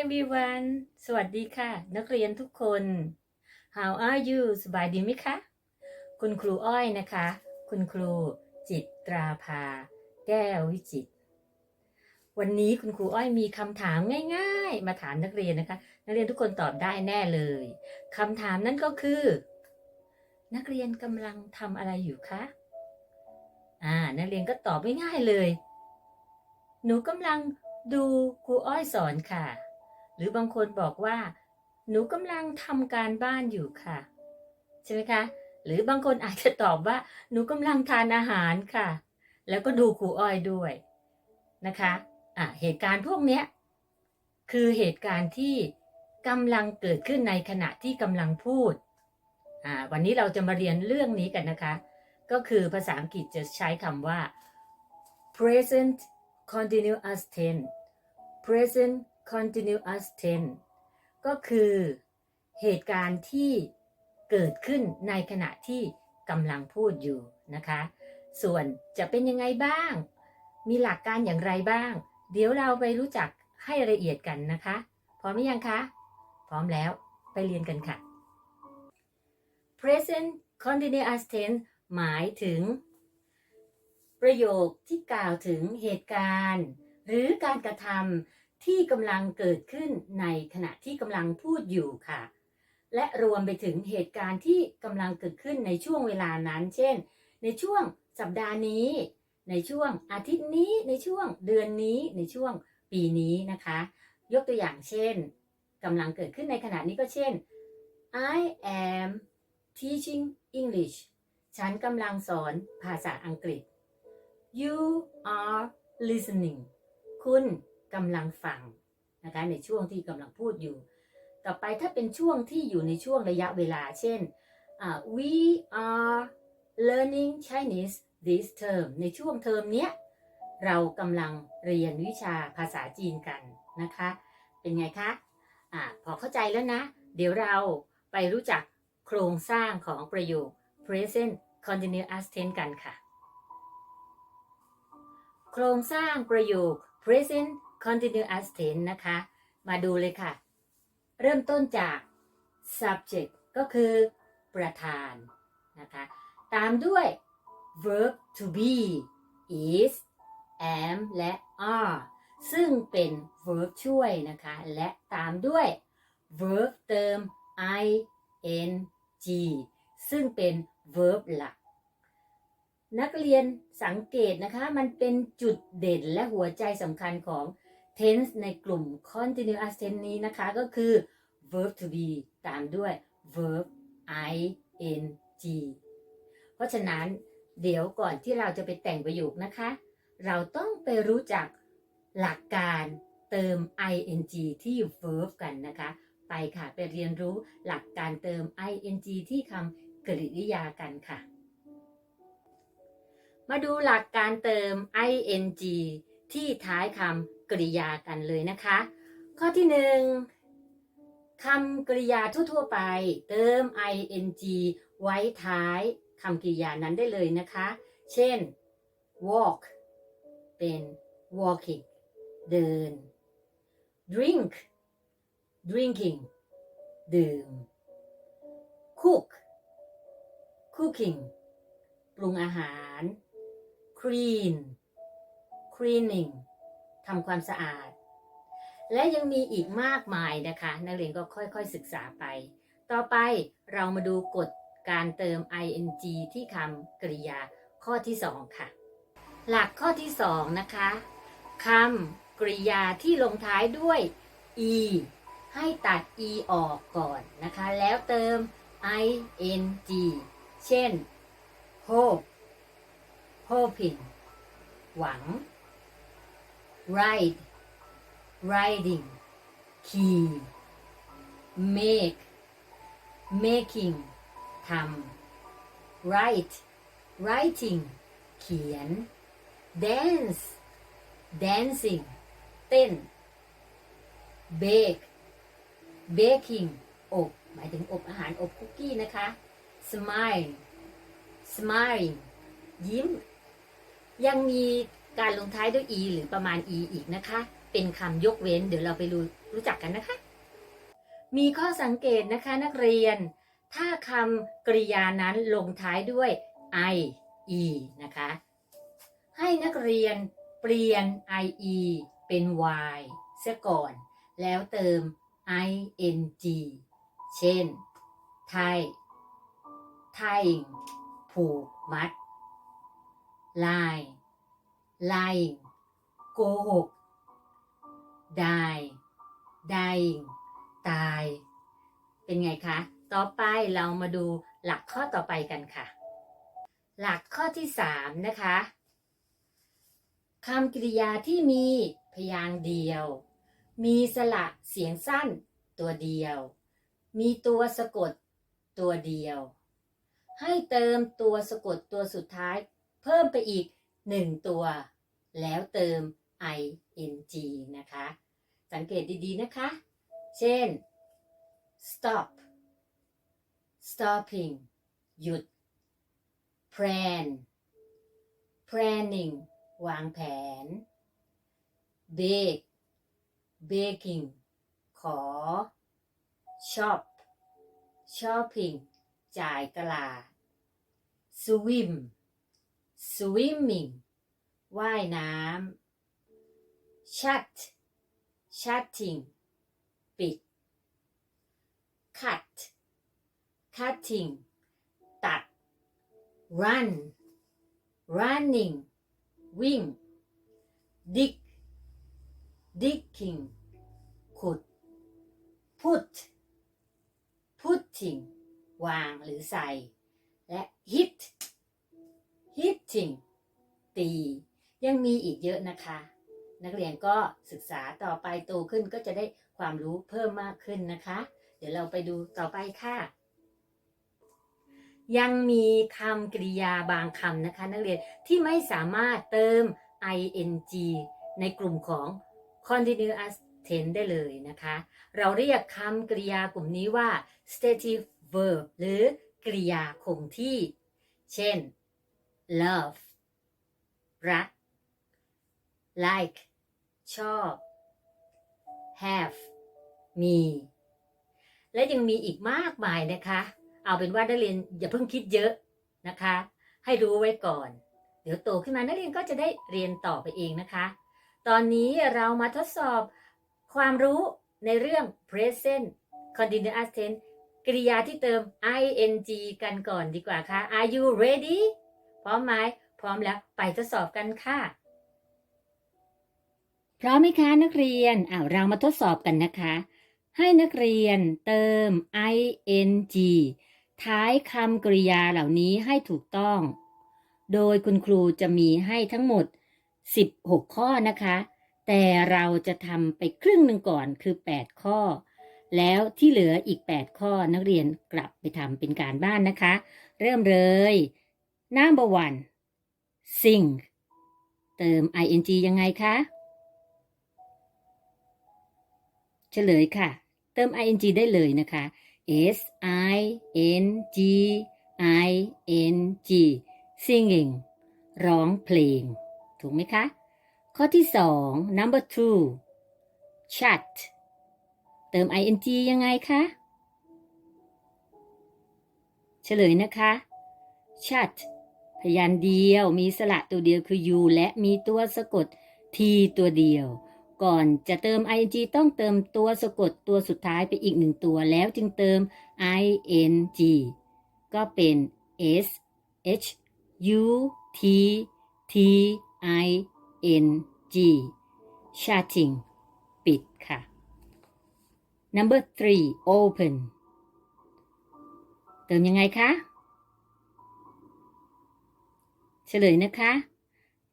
everyone สวัสดีค่ะ นักเรียนทุกคน How are you สบายดีไหมคะ คุณครูอ้อยนะคะ คุณครูจิตตราภา แก้ววิจิต วันนี้คุณครูอ้อยมีคำถามง่ายๆ มาถามนักเรียนนะคะ นักเรียนทุกคนตอบได้แน่เลยคำถามนั่นก็คือ นักเรียนกำลังทำอะไรอยู่คะ อ่า นักเรียนก็ตอบง่ายๆเลย หนูกำลังดูครูอ้อยสอนค่ะ หรือบางคนบอกว่า หนูกำลังทำการบ้านอยู่ค่ะ ใช่ไหมคะ หรือบางคนอาจจะตอบว่า หนูกำลังทานอาหารค่ะ แล้วก็ดูครูอ้อยด้วยนะคะอะเหตุการณ์พวกเนี้ยคือเหตุการณ์ที่กำลังเกิดขึ้นในขณะที่กำลังพูดอ่าวันนี้เราจะมาเรียนเรื่องนี้กันนะคะ ก็คือภาษาอังกฤษจะใช้คำว่า present continuous tense present continuous tense ก็คือเหตุการณ์ที่เกิดขึ้นในขณะที่กำลังพูดอยู่นะคะ ส่วนจะเป็นยังไงบ้าง มีหลักการอย่างไรบ้าง เดี๋ยวเราไปรู้จักให้ละเอียดกันนะคะ พร้อมหรือยังคะ พร้อมแล้วไปเรียนกันค่ะ present continuous tense หมายถึง ประโยคที่กล่าวถึงเหตุการณ์ หรือการกระทำ ที่กำลังเกิดขึ้นในขณะที่กำลังพูดอยู่ค่ะ และรวมไปถึงเหตุการณ์ที่กำลังเกิดขึ้นในช่วงเวลานั้น เช่น ในช่วงสัปดาห์นี้ ในช่วงอาทิตย์นี้ ในช่วงเดือนนี้ ในช่วงปีนี้นะคะ ยกตัวอย่างเช่นกำลังเกิดขึ้นในขณะนี้ก็เช่น I am teaching English ฉันกำลังสอนภาษาอังกฤษ You are listening คุณ กำลังฟังนะคะในช่วงที่กำลังพูดอยู่ ต่อไปถ้าเป็นช่วงที่อยู่ในช่วงระยะเวลา เช่นอ่า we are learning Chinese this term ในช่วงเทอมเนี้ยเรากำลังเรียนวิชาภาษาจีนกันนะคะ เป็นไงคะอ่าพอเข้าใจแล้วนะ เดี๋ยวเราไปรู้จักโครงสร้างของประโยค present continuous tense กันค่ะ โครงสร้างประโยค present continuous tense นะคะ มาดูเลยค่ะ เริ่มต้นจาก subject ก็คือประธานนะคะ ตามด้วย verb to be is am และ are ซึ่งเป็น verb ช่วยนะคะ และตามด้วย verb เติม i n g ซึ่งเป็น verb หลัก นักเรียนสังเกตนะคะ มันเป็นจุดเด่นและหัวใจสำคัญของ tense ในกลุ่ม continuous tense นี้นะคะ ก็คือ verb to be ตามด้วย verb i n g เพราะฉะนั้นเดี๋ยวก่อนที่เราจะไปแต่งประโยคนะคะ เราต้องไปรู้จักหลักการเติม ing ที่ verb กันนะคะ ไปค่ะไปเรียนรู้หลักการเติม ing ที่คำกริยากันค่ะ มาดูหลักการเติม ing ที่ท้ายคำ กริยากันเลยนะคะ ข้อที่หนึ่งคำกริยาทั่วๆไป เติม ing ไว้ท้ายคำกริยานั้นได้เลยนะคะ เช่น walk เป็น walking เดิน drink drinking ดื่ม cook cooking ปรุงอาหาร clean cleaning ทำความสะอาด และยังมีอีกมากมายนะคะ นักเรียนก็ค่อยๆศึกษาไป ต่อไปเรามาดูกฎการเติม ing ที่คำกริยาข้อที่ 2 ค่ะ หลักข้อที่ 2 นะคะคำกริยาที่ลงท้ายด้วย e ให้ตัด e ออกก่อนนะคะ แล้วเติม ing เช่น hope hoping หวัง ride riding key make making ทำ write writing เขียน dance dancing เต้น bake baking อบหมายถึงอบอาหารอบคุกกี้นะคะ smile smiling ยิ้ม ยังมี การลงท้ายด้วย e หรือประมาณ e อีกนะคะ เป็นคำยกเว้น เดี๋ยวเราไปดูรู้จักกันนะคะ มีข้อสังเกตนะคะนักเรียน ถ้าคำกริยานั้นลงท้ายด้วย i e นะคะ ให้นักเรียนเปลี่ยน i e เป็น y เสียก่อน แล้วเติม i n g เช่น ไทย ไทยผูกมัด ลาย ลายโกหกได้ได้ตาย เป็นไงคะ ต่อไปเรามาดูหลักข้อต่อไปกันค่ะ หลักข้อที่สามนะคะคำกริยาที่มีพยางค์เดียว มีสระเสียงสั้นตัวเดียว มีตัวสะกดตัวเดียว ให้เติมตัวสะกดตัวสุดท้าย เพิ่มไปอีกหนึ่งตัว แล้วเติม ing นะคะ สังเกตดีๆนะคะ เช่น stop stopping หยุด plan planning วางแผน bake baking ขอ shop shopping จ่ายตลาด swim swimming ว่ายน้ำ shut shutting ปิด cut cutting ตัด run running วิ่ง dig digging ขุด put putting วางหรือใส่ และ hit hitting ตี ยังมีอีกเยอะนะคะ นักเรียนก็ศึกษาต่อไปโตขึ้นก็จะได้ความรู้เพิ่มมากขึ้นนะคะ เดี๋ยวเราไปดูต่อไปค่ะ ยังมีคำกริยาบางคำนะคะ นักเรียนที่ไม่สามารถเติม ing ในกลุ่มของ continuous tense ได้เลยนะคะ เราเรียกคำกริยากลุ่มนี้ว่า stative verb หรือกริยาคงที่ เช่น love รัก like ชอบ have มี และยังมีอีกมากมายนะคะ เอาเป็นว่านักเรียนอย่าเพิ่งคิดเยอะนะคะ ให้รู้ไว้ก่อน เดี๋ยวโตขึ้นมานักเรียนก็จะได้เรียนต่อไปเองนะคะ ตอนนี้เรามาทดสอบความรู้ในเรื่อง present continuous tense กริยาที่เติม ing กันก่อนดีกว่าค่ะ Are you ready พร้อมไหม พร้อมแล้ว ไปทดสอบกันค่ะ พร้อมไหมคะนักเรียนอ้าวเรามาทดสอบกันนะคะ ให้นักเรียนเติม ing ท้ายคำกริยาเหล่านี้ให้ถูกต้อง โดยคุณครูจะมีให้ทั้งหมด 16 ข้อนะคะ แต่เราจะทำไปครึ่งหนึ่งก่อนคือ 8 ข้อ แล้วที่เหลืออีก 8 ข้อนักเรียนกลับไปทำเป็นการบ้านนะคะ เริ่มเลย number one sing เติม ing ยังไงคะ เฉลยค่ะ เติม ing ได้เลยนะคะ s i n g i n g singing ร้องเพลง ถูกไหมคะ ข้อที่สอง number two chat เติม ing ยังไงคะ เฉลยนะคะ chat พยานเดียวมีสระตัวเดียวคือ u และมีตัวสะกด t ตัวเดียว ก่อนจะเติม ing ต้องเติมตัวสะกดตัวสุดท้ายไปอีกหนึ่งตัวแล้วจึงเติม ing ก็เป็น s h u t t i n g chatting ปิดค่ะ number three open เติมยังไงคะเฉลยนะคะ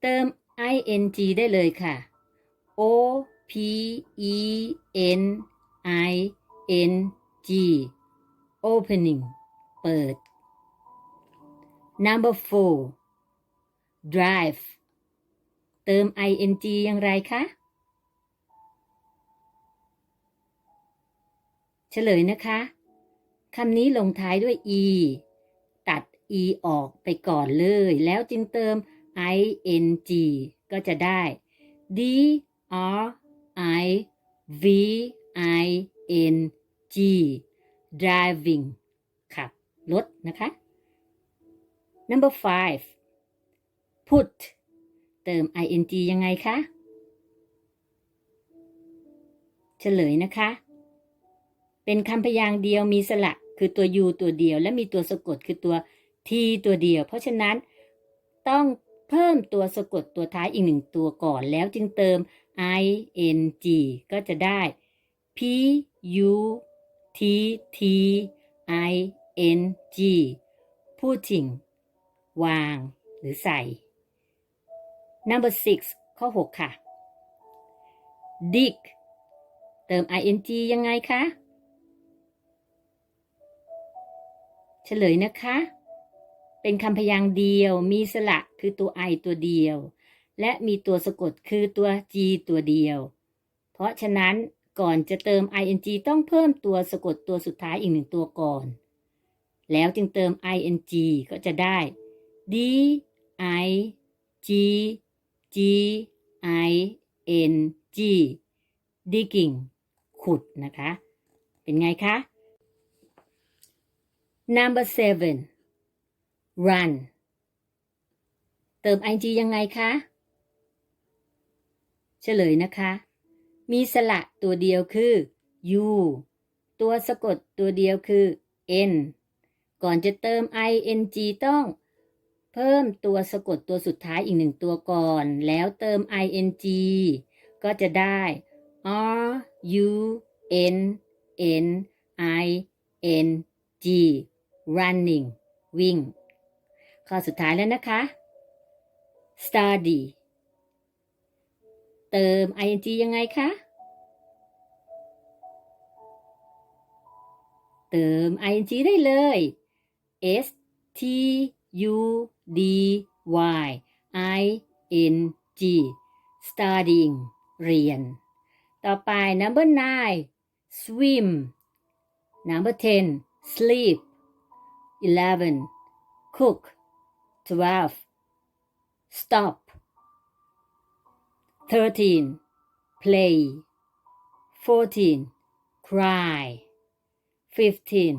เติม ing ได้เลยค่ะ o p e n i n g opening เปิด number four drive เติม ing อย่างไรคะ เฉลยนะคะคำนี้ลงท้ายด้วย e ตัด e ออกไปก่อนเลย แล้วจึงเติม ing ก็จะได้ d r i v I N G driving ขับรถนะคะ number five put เติม ing ยังไงคะ เฉลยนะคะ เป็นคำพยางค์เดียวมีสระคือตัว u ตัวเดียว และมีตัวสะกดคือตัว t ตัวเดียว เพราะฉะนั้นต้องเพิ่มตัวสะกดตัวท้ายอีกหนึ่งตัวก่อนแล้วจึงเติม i n g ก็จะได้ p u t t i n g putting วาง หรือใส่ number six ข้อ 6 ค่ะ dig เติม ing ยังไงคะ เฉลยนะคะ เป็นคำพยางค์เดียว มีสระคือตัว i ตัวเดียว และมีตัวสะกดคือตัว g ตัวเดียว เพราะฉะนั้นก่อนจะเติม ing ต้องเพิ่มตัวสะกดตัวสุดท้ายอีกหนึ่งตัวก่อน แล้วจึงเติม ing ก็จะได้ d i g g i n g digging ขุดนะคะ เป็นไงคะ number seven run เติม ing ยังไงคะ เฉลยนะคะ มีสระตัวเดียวคือ u ตัวสะกดตัวเดียวคือ n ก่อนจะเติม ing ต้อง เพิ่มตัวสะกดตัวสุดท้ายอีกหนึ่งตัวก่อน แล้วเติม ing ก็จะได้ r u n n i n g running วิ่ง ข้อสุดท้ายแล้วนะคะ study เติม ing ยังไงคะ เติม ing ได้เลย s t u d y i n g studying เรียน ต่อไป number nine swim number ten sleep eleven cook twelve stop thirteen play fourteen cry fifteen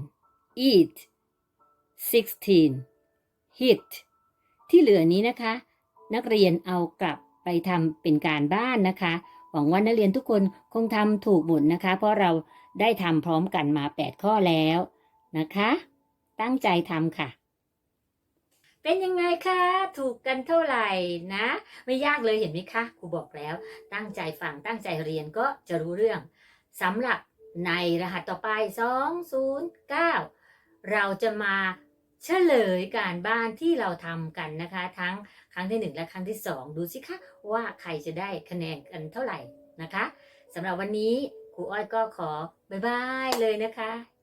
eat sixteen hit ที่เหลือนี้นะคะ นักเรียนเอากลับไปทำเป็นการบ้านนะคะ หวังว่านักเรียนทุกคนคงทำถูกหมดนะคะ เพราะเราได้ทำพร้อมกันมา 8 ข้อแล้วนะคะ ตั้งใจทำค่ะ เป็นยังไงคะ ถูกกันเท่าไหร่นะ ไม่ยากเลยเห็นไหมคะครูบอกแล้ว ตั้งใจฟังตั้งใจเรียนก็จะรู้เรื่องสำหรับในรหัสต่อไป 209 เราจะมาเฉลยการบ้านที่เราทำกันนะคะ ทั้งครั้งที่ 1 และครั้งที่ 2 ดูสิคะว่าใครจะได้คะแนนกันเท่าไหร่นะคะสำหรับวันนี้ครูอ้อยก็ขอบายบายเลยนะคะ